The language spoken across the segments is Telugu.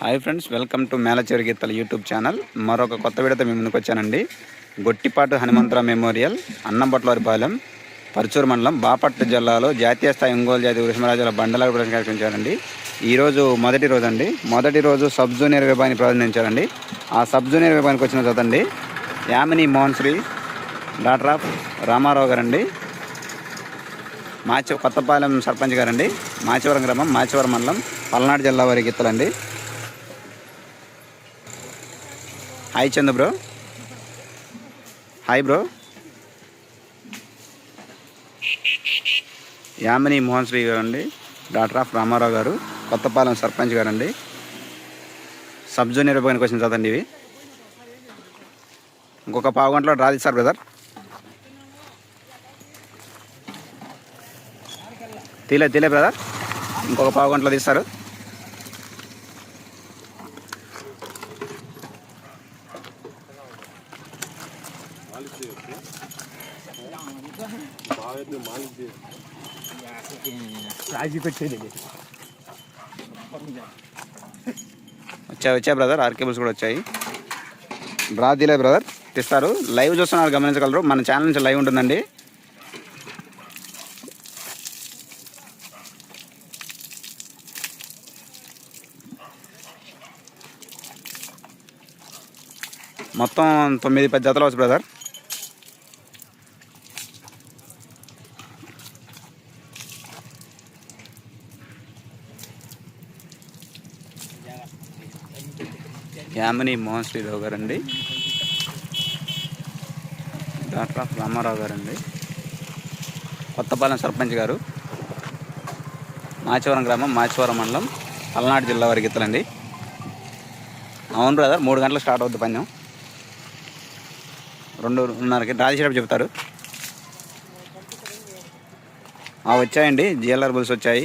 Hi friends welcome to Melacheru Geethala YouTube channel మరొక కొత్త వీడియోతో మేము ముందుకు వచ్చానండి. గొట్టిపాటు హనుమంతరావు మెమోరియల్ అన్నంబట్లవారిపాలెం పరుచూరు మండలం బాపట్ల జిల్లాలో జాతీయ స్థాయి ఒంగోలు జాతి వృషమరాజుల బండల కార్యక్రమించారండి ఈరోజు మొదటి రోజు అండి మొదటి రోజు సబ్ జూనియర్ విభాగాన్ని ప్రారంభించారండి. ఆ సబ్ జూనియర్ విభాగానికి వచ్చిన చదండి యామిని మోహన్ శ్రీ డాక్టర్ ఆఫ్ రామారావు గారండి మాచి కొత్తపాలెం సర్పంచ్ గారండి మాచివరం గ్రామం మాచివరం మండలం పల్నాడు జిల్లా వారి గీతలండి hi Chandra bro hi bro Yamini Mohan Sri గారు అండి డాక్టర్ ఆఫ్ రామారావు గారు కొత్తపాలెం సర్పంచ్ గారండి. సబ్ జూనియర్ విభాగానికి వచ్చిన చదవండి ఇవి. ఇంకొక పావు గంటలో రాదు సార్ బ్రదర్. తీలే తీలే బ్రదర్. ఇంకొక పావు గంటలో తీస్తారు. రాజీకి వచ్చేది వచ్చాయి వచ్చాయి బ్రదర్ ఆర్ కేబుల్స్ కూడా వచ్చాయి. బ్రాదీలే బ్రదర్ తెస్తారు. లైవ్ చూస్తున్నారు గమనించగలరు. మన ఛానల్ నుంచి లైవ్ ఉంటుందండి. మొత్తం తొమ్మిది పది జతలు వచ్చు బ్రదర్ యామిని మోహన్ శ్రీరావు గారండి. డాక్టర్ ఆఫ్ రామారావు గారండి. కొత్తపాలెం సర్పంచ్ గారు. మాచవరం గ్రామం మాచవరం మండలం పల్నాడు జిల్లా వారి గీతలండి అవును బ్రదర్ మూడు గంటలకు స్టార్ట్ అవుద్ది పందెం రెండున్నరకి రాజేశ్వరం చెప్తారు వచ్చాయండి. జిఎల్ఆర్ బుల్స్ వచ్చాయి.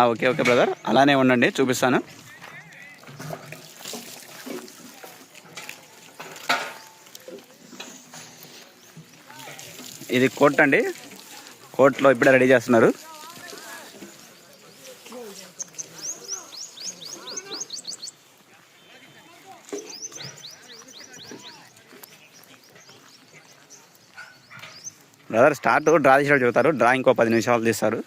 ఓకే ఓకే బ్రదర్ అలానే ఉండండి చూపిస్తాను. ఇది కోట్ అండి. కోట్లో ఇప్పుడే రెడీ చేస్తున్నారు. బ్రదర్ స్టార్ట్ డ్రా తీసినట్టు చెబుతారు. డ్రా ఇంకో పది నిమిషాలు తీస్తారు.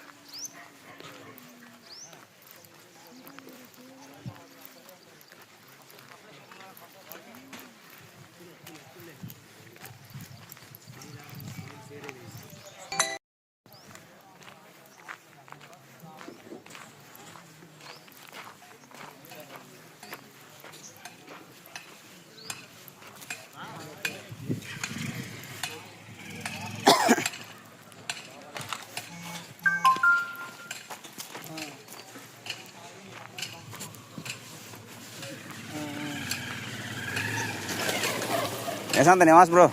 Esa tenía más, bro.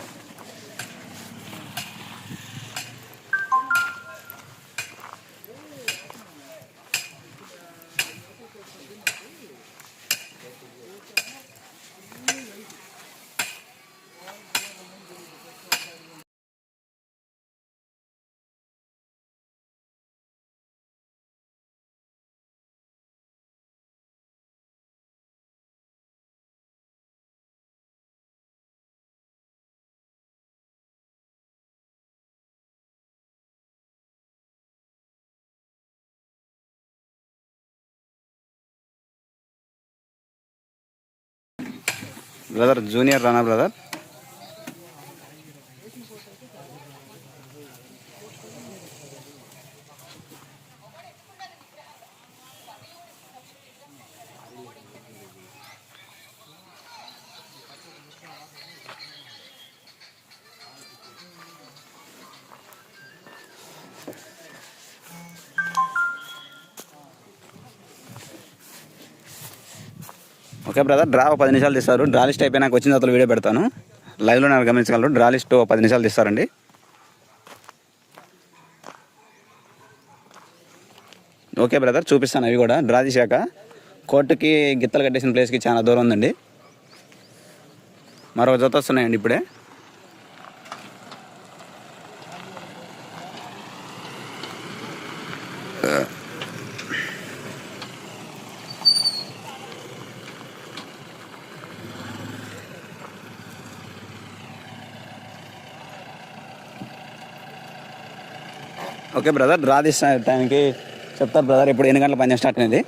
Brother junior Rana brother. Okay brother draw ఒక పది నిమిషాలు తీస్తారు. డ్రా లిస్ట్ అయిపోయినాక వచ్చిన తర్వాత వీడియో పెడతాను. లైవ్లో నాకు గమనించగలరు? డ్రా లిస్ట్ ఒక పది నిమిషాలు తీస్తారండి. ఓకే బ్రదర్ చూపిస్తాను అవి కూడా. డ్రా తీశాక కోర్టుకి గిత్తలు కట్టేసిన ప్లేస్కి చాలా దూరం ఉందండి. మరొక జత వస్తున్నాయండి ఇప్పుడే. ఓకే బ్రదర్ డ్రా తీసిన టైంకి చెప్తారు బ్రదర్ ఇప్పుడు ఎన్ని గంటల పని స్టార్ట్ అనేది